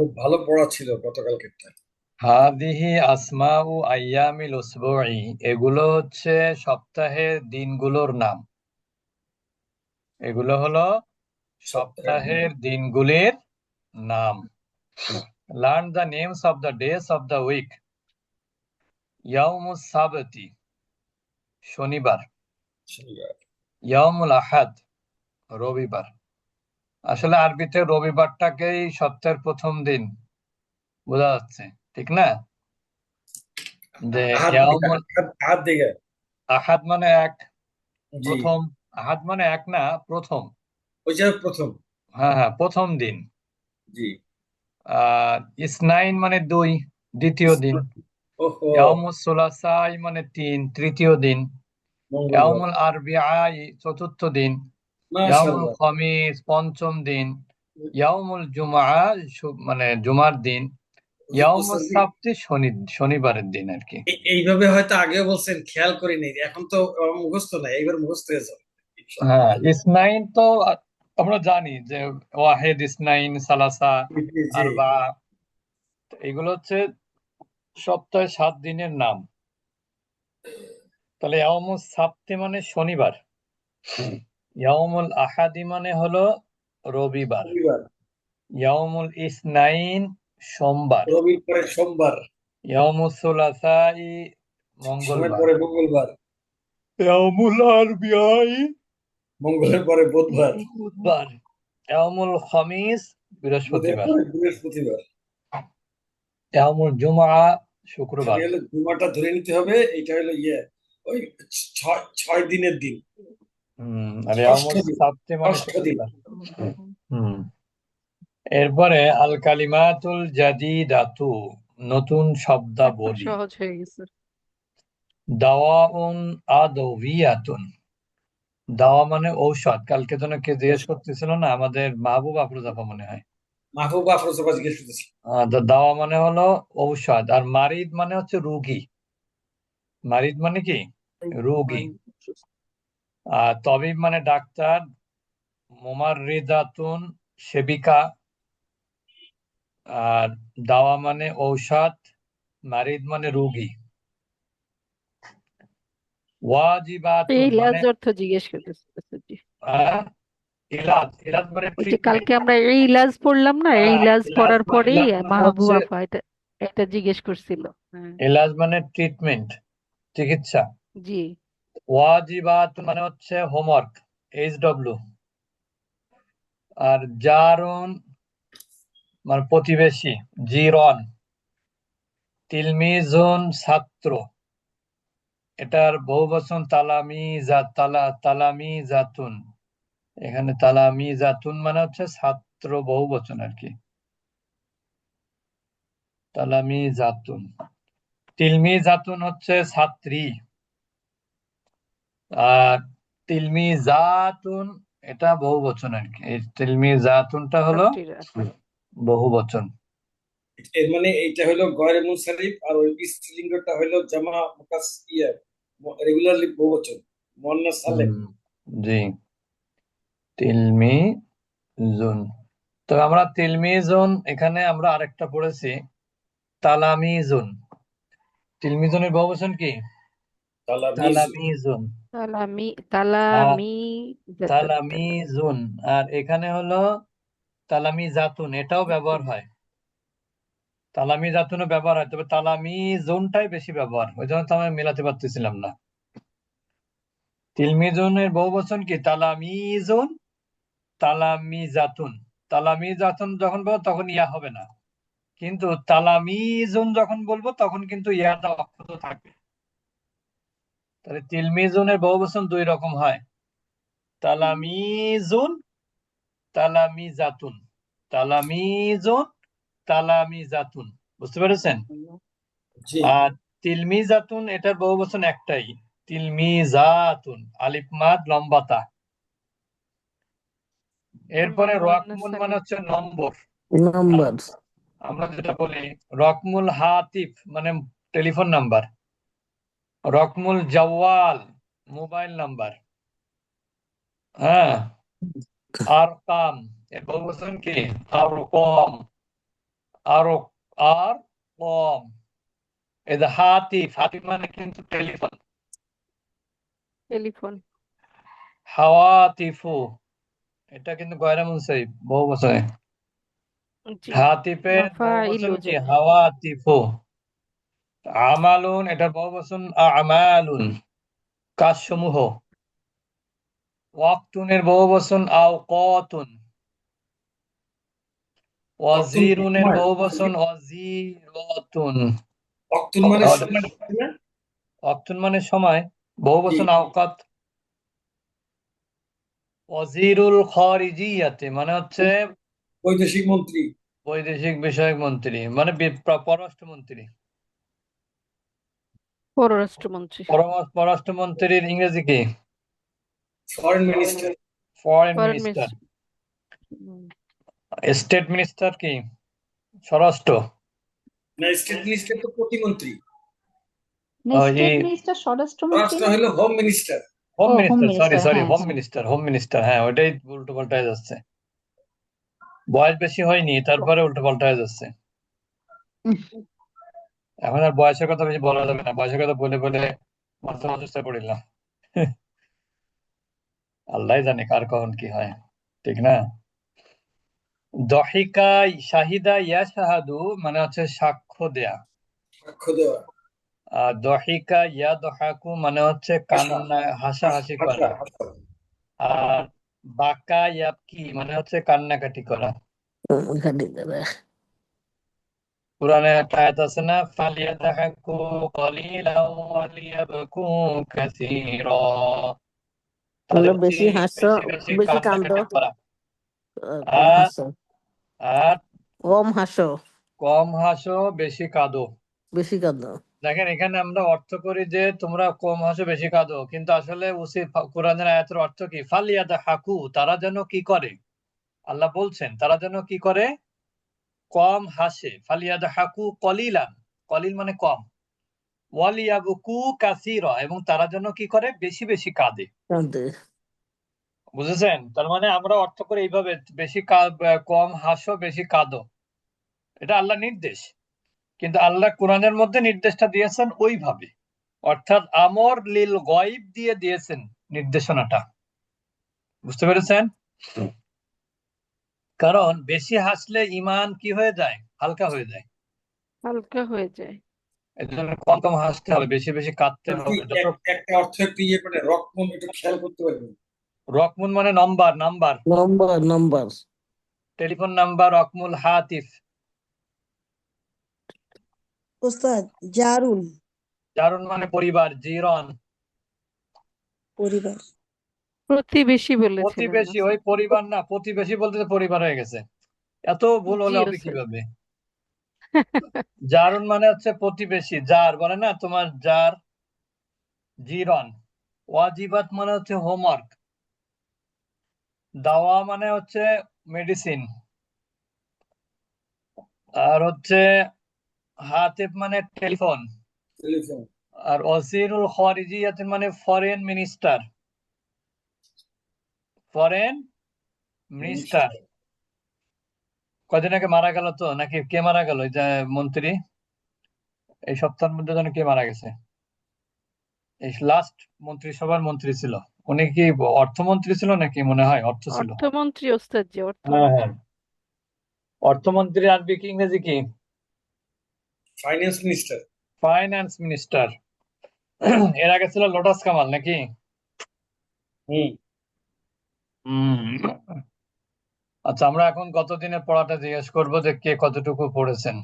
খুব ভালো পড়া ছিল গতকালকেরটা হাদিহি আসমাউ আইয়ামিল উসবুই এগুলো হচ্ছে সপ্তাহের দিনগুলোর নাম। এগুলো হলো সপ্তাহের দিনগুলির নাম। Learn the names of the days of the week ইয়াউমুস সাবতি শনিবার। শনিবার। ইয়াউমুল আহাদ রবিবার। আসলে আরবিতে রবিবারটাকেই সপ্তাহের প্রথম দিন বোঝা যাচ্ছে ঠিক না? যে আহাদ মানে এক প্রথম আহাদ মানে এক না প্রথম। প্রথম। হ্যাঁ হ্যাঁ প্রথম দিন। জি। আর ইসনাইন মানে দুই দ্বিতীয় দিন। ওহো। ইয়াউমুস সুলাসাই মানে তিন তৃতীয় দিন। ইয়াউমুল আরবিআই চতুর্থ দিন। মাশাআল্লাহ। খমিস পঞ্চম দিন ইয়াউমুল জুমআ মানে জুমার দিন মুসল্লি সাবতি শনি শনিবারের দিন আর কি। এইভাবে হয়তো আগেও বলছেন খেয়াল করিনি এখন তো মুখস্থ নাই এইবার মুখস্থ হয়ে যাবে। হ্যাঁ ইসনাইন তো আমরা জানি যে ওয়াহেদ ইসনাইন সালাসা আরবা এগুলো হচ্ছে সপ্তাহে সাত দিনের নাম। তাহলে ইয়াউমুস সাবতি মানে শনিবার। ইয়াউমুল আহাদি মানে হলো রবিবার। ইয়ামুল ইসনাইন সোমবার। রবির পরে সোমবার। ইয়াউমুস সুলাসাই মঙ্গলবার। পরে মঙ্গলবার। ইয়াউমুল আরবিআই মঙ্গলের পরে বুধবার। বুধবার। ইয়াউমুল খামিস বৃহস্পতিবার। বৃহস্পতিবার। ইয়াউমুল জুমআ শুক্রবার। জুমাটা ধরে নিতে হবে এটা হলো ইয়ে ওই ছয় ছয় দিনের দিন। মানে এরপরে আল কালিমাতুল জাদিদাতু নতুন শব্দাবলী। সহজ হয়ে গেছে। দাওয়াউন আদওয়িয়াতুন। দাওয়া মানে ঔষধ। কালকে যেন কে জিজ্ঞেস করতেছিল না আমাদের মাহবুব আফরোজাফা মনে হয়। মাহবুব আফরোজা জিজ্ঞেস করতেছি দাওয়া মানে হলো ঔষধ। আর মারিদ মানে হচ্ছে রোগী। মারিদ মানে কি? রোগী। তবিব মানে ডাক্তার মুমাররিদাতুন সেবিকা আর দাওয়া মানে ঔষধ মারিদ মানে রোগী। ইলাজ মানে অর্থ জিজ্ঞেস করতেছে ইলাজ ইলাজ মানে কালকে আমরা এই ইলাজ পড়লাম না এই ইলাজ ইলাজ পড়ার মানে পরেই মাহবুব এটা এটা জিজ্ঞেস করছিল। হ্যাঁ। ইলাজ মানে ট্রিটমেন্ট চিকিৎসা। জি। ওয়াজিবাত মানে হচ্ছে হোমওয়ার্ক এইচ ডব্লিউ আর জারুন মানে প্রতিবেশী, জিরন। তিলমিজুন ছাত্র। এটার বহুবচন তালামিজা, তালা তালামি জাতুন এখানে তালামি জাতুন মানে হচ্ছে ছাত্র বহুবচন আর কি। তালামি জাতুন তিলমি জাতুন হচ্ছে ছাত্রী। আর তিলমিজাতুন এটা বহুবচন আর কি। এই তিলমিজাতুনটা হলো ছাত্রীরা বহুবচন এর মানে এইটা হলো গয়রে মুনসারিফ আর ওই স্ত্রীলিঙ্গটা হলো জামা মুকাস ইয়ে রেগুলারলি বহুবচন মুয়ান্নাস সালেম হুম, জি। তিলমিজুন তো আমরা তিলমিজুন এখানে আমরা আরেকটা পড়েছি তালামিজুন তিলমিজুনের বহুবচন কি? তালামিজ তালামিজুন তালামি তালামি তালামিজুন আর এখানে হলো তালামিজাতুন এটাও ব্যবহার হয়। তালামিজাতুনও ব্যবহার হয় তবে তালামিজুনটাই বেশি ব্যবহার। ওই জন্য তো আমি মেলাতে পারতেছিলাম না। তিলমিজুনের বহুবচন কি? তালামিজুন তালামিজাতুন। তালামিজাতুন যখন বলব তখন ইয়া হবে না। কিন্তু তালামি তালামিজুন যখন বলব তখন কিন্তু ইয়াটা অক্ষত থাকবে। তাহলে তিলমিজুনের বহুবচন দুই রকম হয়। তালামিজুন তালামিজাতুন। তালামিজুন তালামিজাতুন। বুঝতে পেরেছেন? জি। আর তিলমিজাতুন এটার বহুবচন একটাই। তিলমিজাতুন আলিফ মাদ লম্বা তা। এরপরে রকমুল মানে হচ্ছে নম্বর। নম্বর। আমরা যেটা বলি রকমুল হাতিফ মানে টেলিফোন নাম্বার। রকমুল জওয়াল মোবাইল নাম্বার। হ্যাঁ আরকাম এর বহুবচন কি? আরকম আরও আর কম। এই যে হাতিফ হাতিফ মানে কিন্তু টেলিফোন। টেলিফোন। হাওয়াতিফু এটা কিন্তু গয়রা মুনসারিফ বহু বছরে। জি। হাতিফের বহু কি? হাওয়াতিফু। আমালুন এটার বহু বচন আমালুন। কাজসমূহ। ওয়াক্তুনের বহু বচন আওকাতুন। ওয়াজিরুনের সময়। বহু ওয়াজিরাতুন। অক্তুন মানে সময় ওয়াক্তুন মানে সময় বহু বচন জি। আওকাত। ওয়াজিরুল খারিজিয়াতে মানে হচ্ছে বৈদেশিক মন্ত্রী। বৈদেশিক বিষয়ক মন্ত্রী মানে বি- প- পররাষ্ট্রমন্ত্রী পররাষ্ট্রমন্ত্রী পররাষ্ট্রমন্ত্রীর ইংরেজি কি? Foreign minister foreign minister state minister কি? স্বরাষ্ট্র। না স্টেট মিনিস্টার তো প্রতিমন্ত্রী। মিনিস্টার স্বরাষ্ট্রমন্ত্রী হলো home minister home minister sorry sorry home. Minister home minister হ্যাঁ ওইটাই উল্টো পাল্টা হয়ে যাচ্ছে। বয়স বেশি হয়নি তারপরে উল্টো পাল্টা হয়ে যাচ্ছে। এখন আর বয়সের কথা বেশি বলা যাবে না। বয়সের কথা বলে বলে মাথা অসুস্থ পড়িলাম। আল্লাহ জানে কার কখন কি হয় ঠিক না? দহিকা শাহিদা ইয়া শাহাদু মানে হচ্ছে সাক্ষ্য দেয়া। সাক্ষ্য দেওয়া আর দহিকা ইয়া দহাকু মানে হচ্ছে কান্না হাসাহাসি করা। আর বাকা ইয়াবকি মানে হচ্ছে কান্নাকাটি করা। কোরআনে একটা আয়াত আছে না ফালিয়াদাহাকু কলিলাও ওয়ালিয়াবকু কাসীরা তাহলে বেশি বেশি হাসো বেশি বেশি কান্দো। আর- আর কম হাসো। কম হাসো বেশি কাঁদো। বেশি কাঁদো। দেখেন এখানে আমরা অর্থ করি যে তোমরা কম হাসো বেশি কাঁদো। কিন্তু আসলে উচিত কোরআনের আয়াতের অর্থ কি? ফালিয়াদা হাকু তারা যেন কি করে? আল্লাহ বলছেন তারা যেন কি করে? কম হাসে ফালিয়াদা হাকু কলিলান কলিল মানে কম। ওয়ালিয়াবকু কাসীরা এবং তারা যেন কি করে? বেশি বেশি কাঁদে। কাঁদে। বুঝেছেন? তার মানে আমরা অর্থ করে এইভাবে বেশি কম হাসো বেশি কাঁদো। এটা আল্লাহ নির্দেশ। কিন্তু আল্লাহ কোরআনের মধ্যে নির্দেশটা দিয়েছেন ওইভাবে। অর্থাৎ আমর লিল গয়ব দিয়ে দিয়েছেন নির্দেশনাটা। বুঝতে পেরেছেন? কারণ বেশি হাসলে ইমান কি হয়ে যায়? হালকা হয়ে যায়। হালকা হয়ে যায়। এই জন্য কম কম হাসতে হবে বেশি বেশি কাঁদতে হবে। একটা অর্থ একটু ইয়ে করে রকমন একটু খেয়াল করতে পারবেন রকমুন মানে নম্বর নাম্বার। নম্বর নম্বর। টেলিফোন নাম্বার রকমুল হাতিফ। ওস্তাদ জারুল। জারুন মানে পরিবার জিরন পরিবার। প্রতিবেশী বলেছিলেন প্রতিবেশী ওই পরিবার না প্রতিবেশী বলতে পরিবার হয়ে গেছে। এত ভুল হলে হবে কীভাবে? জারুন মানে হচ্ছে প্রতিবেশী জার বলে না তোমার জার জিরন। ওয়াজিবাত মানে হচ্ছে হোমওয়ার্ক। দাওয়া মানে হচ্ছে মেডিসিন। আর হচ্ছে হাতিফ মানে টেলিফোন। টেলিফোন। আর ওয়াজিরুল খারিজিয়াত মানে ফরেন মিনিস্টার। Foreign minister. কদিন আগে মারা গেল তো? নাকি কে মারা গেল? এই যে মন্ত্রী। এই সপ্তাহের মধ্যে যেন কে মারা গেছে? এই লাস্ট মন্ত্রিসভার মন্ত্রী ছিল। উনি কি অর্থমন্ত্রী ছিল নাকি মনে হয়? অর্থ ছিল। অর্থমন্ত্রী ওস্তাদ জি হ্যাঁ অর্থমন্ত্রী হ্যাঁ। অর্থমন্ত্রী আরবি কি ইংরেজি কি? ফাইন্যান্স মিনিস্টার ফাইন্যান্স মিনিস্টার এর আগে ছিল লোটাস কামাল নাকি? হুম। আচ্ছা আমরা এখন গত দিনের পড়াটা জিজ্ঞেস করব যে কে কতটুকু পড়েছেন?